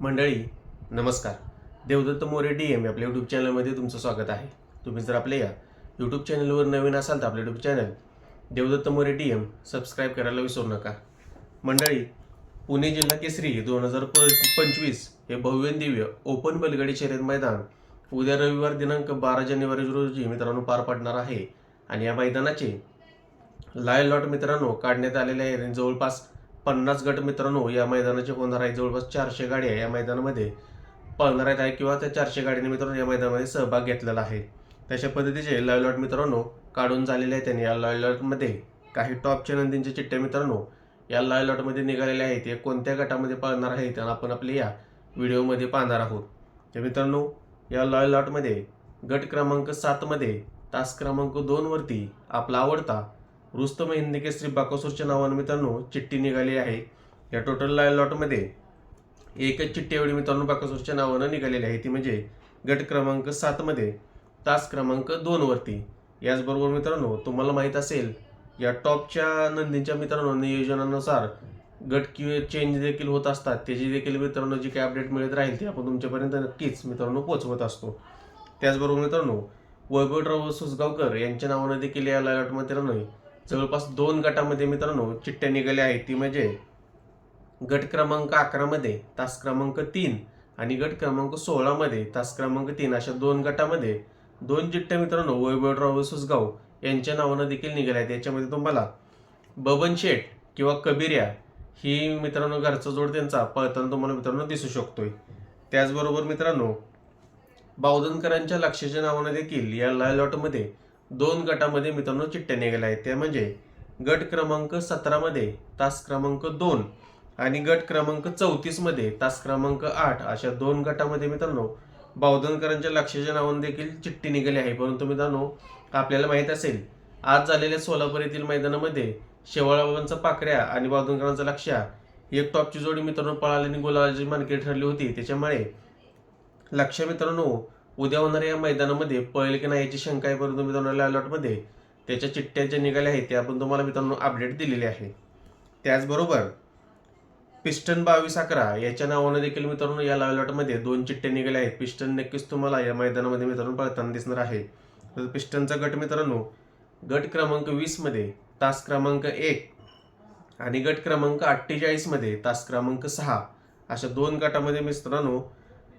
मंडळी नमस्कार. Devdatta More D M आपल्या यूट्यूब चॅनलमध्ये तुमचं स्वागत आहे. तुम्ही जर आपल्या या यूट्यूब चॅनलवर नवीन असाल तर आपलं YouTube channel Devdatta More D M subscribe करायला विसरू नका. मंडळी पुणे जिल्हा केसरी दोन हजार पंचवीस हे भव्य आणि दिव्य ओपन बैलगाडी शर्यत मैदान उद्या रविवार दिनांक बारा जानेवारी रोजी मित्रांनो पार पडणार आहे. आणि या मैदानाचे लाय लॉट मित्रांनो काढण्यात आलेले आहे. जवळपास पन्नास गट मित्रांनो या मैदानाचे होणार आहे. जवळपास चारशे गाड्या या मैदानामध्ये पळणार आहेत आहे किंवा त्या चारशे गाड्यांनी मित्रांनो या मैदानामध्ये सहभाग घेतलेला आहे. तशा पद्धतीचे लॉयलॉट मित्रांनो काढून झालेले आहेत आणि या लॉयलॉटमध्ये काही टॉपच्या नंदींचे चिठ्ठे मित्रांनो या लॉयलॉटमध्ये लॉटमध्ये आहेत. ते कोणत्या गटामध्ये पळणार आहेत आणि आपण आपले या व्हिडिओमध्ये पाहणार आहोत. तर मित्रांनो या लॉयलॉटमध्ये गट क्रमांक सातमध्ये तास क्रमांक दोनवरती आपला आवडता रुस्तम हिंदी केसरी बाकासूरच्या नावानं मित्रांनो चिठ्ठी निघाली आहे. या टोटल लाय लॉटमध्ये एकच चिठ्ठी एवढी मित्रांनो बाकासूरच्या नावानं निघालेली आहे. ती म्हणजे गट क्रमांक सातमध्ये तास क्रमांक दोनवरती याचबरोबर मित्रांनो तुम्हाला माहीत असेल या टॉपच्या नंदींच्या मित्रांनो नियोजनानुसार गट किंवा चेंज देखील होत असतात. त्याची देखील मित्रांनो जी काही अपडेट मिळत राहील ती आपण तुमच्यापर्यंत नक्कीच मित्रांनो पोचवत असतो. त्याचबरोबर मित्रांनो वैभवराव सुसगावकर यांच्या नावानं देखील या लॉट मित्रांनो जवळपास दोन गटामध्ये मित्रांनो चिठ्ठ्या निघाल्या आहेत. ती म्हणजे गट क्रमांक अकरामध्ये तास क्रमांक तीन आणि गट क्रमांक सोळामध्ये तास क्रमांक तीन अशा दोन गटामध्ये दोन चिठ्ठ्या मित्रांनो वैभवराव सुसगाव यांच्या नावानं देखील निघाल्या आहेत. याच्यामध्ये तुम्हाला बबन शेठ किंवा कबिर्या ही मित्रांनो घरचा जोड त्यांचा पळताना तुम्हाला मित्रांनो दिसू शकतोय. त्याचबरोबर मित्रांनो बावधनकरांच्या लक्षाच्या नावानं देखील या लाय लॉटमध्ये दोन गटामध्ये मित्रांनो चिठ्ठ्या निघाल्या आहेत. त्या म्हणजे गट क्रमांक सतरामध्ये तास क्रमांक दोन आणि गट क्रमांक चौतीसमध्ये तास क्रमांक आठ अशा दोन गटामध्ये मित्रांनो बावधनकरांच्या लक्षाच्या नावाने देखील चिठ्ठी निघाली आहे. परंतु मित्रांनो आपल्याला माहीत असेल आज झालेल्या सोलापूर येथील मैदानामध्ये शेवाळबाबांचा पाकऱ्या आणि बावधनकरांचा लक्ष्या एक टॉपची जोडी मित्रांनो पळाली आणि गोलाबाजी मानकरी ठरली होती. त्याच्यामुळे लक्ष मित्रांनो उद्या होणाऱ्या या मैदानामध्ये पळेल की नाही याची शंका आहे परंतु मित्रांनो अलॉटमध्ये त्याच्या चिठ्ठ्या ज्या निघाल्या आहेत ते आपण तुम्हाला मित्रांनो अपडेट दिलेले आहे त्याचबरोबर पिस्टन बावीस अकरा याच्या नावानं देखील मित्रांनो या लॉटमध्ये दोन चिठ्ठ्या निघाल्या आहेत. पिस्टन नक्कीच तुम्हाला या मैदानामध्ये मित्रांनो पळताना दिसणार आहे. तर पिस्टनचा गट मित्रांनो गट क्रमांक वीसमध्ये तास क्रमांक एक आणि गट क्रमांक अठ्ठेचाळीसमध्ये तास क्रमांक सहा अशा दोन गटामध्ये मित्रांनो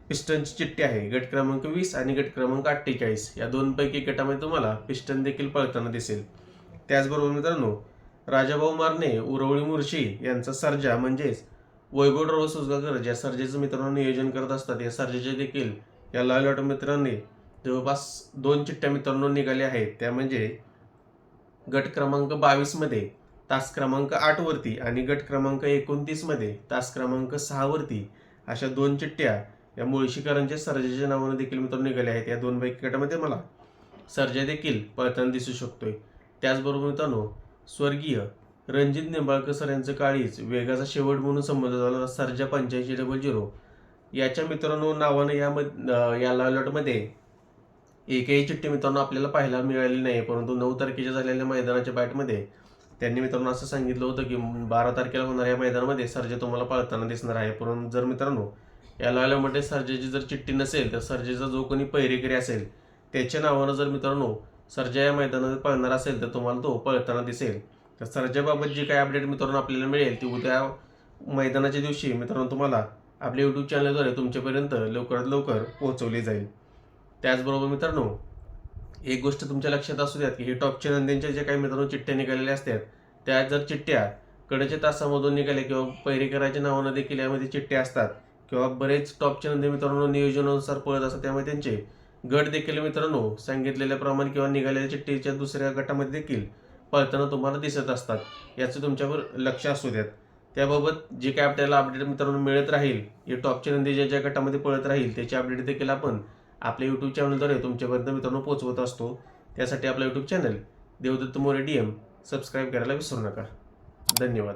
पिस्टनची चिठ्ठी आहे. गट क्रमांक वीस आणि गट क्रमांक अठ्ठेचाळीस. या दोनपैकी गटामध्ये तुम्हाला पिस्टन देखील पळताना दिसेल. त्याचबरोबर मित्रांनो राजाभाऊ मारणे उरवळी मुर्शी यांचा सर्जा म्हणजेच वैभवराव सुजगाकर ज्या सर्जेचं मित्रांनो नियोजन करत असतात या सर्जेचे देखील या लाल ऑटो मित्रांनी जवळपास दोन चिठ्ठ्या मित्रांनो निघाल्या आहेत. त्या म्हणजे गट क्रमांक बावीसमध्ये तास क्रमांक आठवरती आणि गट क्रमांक एकोणतीसमध्ये तास क्रमांक सहावरती अशा दोन चिठ्ठ्या या मुळशीकरांच्या सर्जेच्या नावानं देखील मित्रांनो निघाले आहेत. या दोन पैकी गटामध्ये मला सर्जा देखील पळताना दिसू शकतोय. त्याचबरोबर मित्रांनो स्वर्गीय रणजित निंबाळकर सर यांचं काळीच वेगाचा शेवट म्हणून संबंध झाला सर्जा पंच्याऐंशी डबल झिरो याच्या मित्रांनो नावानं या या लॉटमध्ये एकही चिठ्ठी मित्रांनो आपल्याला पाहायला मिळाली नाही. परंतु नऊ तारखेच्या झालेल्या मैदानाच्या बॅटमध्ये त्यांनी मित्रांनो असं सांगितलं होतं की बारा तारखेला होणाऱ्या या मैदानामध्ये सर्जा तुम्हाला पळताना दिसणार आहे. परंतु जर मित्रांनो या लाल्यामध्ये सर्जेची जर चिठ्ठी नसेल तर सर्जेचा जो कोणी पैरेकरी असेल त्याच्या नावानं जर मित्रांनो सर्जा या मैदानात पळणार असेल तर तुम्हाला तो पळताना दिसेल. तर सर्जाबाबत जी काही अपडेट मित्रांनो आपल्याला मिळेल ती उद्या मैदानाच्या दिवशी मित्रांनो तुम्हाला आपल्या यूट्यूब चॅनलद्वारे तुमच्यापर्यंत लवकरात लवकर पोहोचवली जाईल. त्याचबरोबर मित्रांनो एक गोष्ट तुमच्या लक्षात असू द्यात की हे टॉपच्या नंदींच्या ज्या काही मित्रांनो चिठ्ठ्या निघालेल्या असतात त्या जर चिठ्ठ्या कडेच्या तासामधून निघाल्या किंवा पैरेकराच्या नावानं देखील यामध्ये चिठ्ठ्या असतात किंवा बरेच टॉपचे नंदी मित्रांनो नियोजनानुसार पळत असतात त्यामुळे त्यांचे गट देखील मित्रांनो सांगितलेल्याप्रमाणे किंवा निघालेल्या चिठ्ठीच्या दुसऱ्या गटामध्ये देखील पळताना तुम्हाला दिसत असतात. याचं तुमच्यावर लक्ष असू द्यात. त्याबाबत जे काय आपल्याला अपडेट मित्रांनो मिळत राहील हे टॉपचे नंदी ज्या ज्या गटामध्ये पळत राहील त्याचे अपडेट देखील आपण आपल्या यूट्यूब चॅनलद्वारे तुमच्यापर्यंत मित्रांनो पोहोचवत असतो. त्यासाठी आपला YouTube channel Devdatta More D M subscribe करायला विसरू नका. धन्यवाद.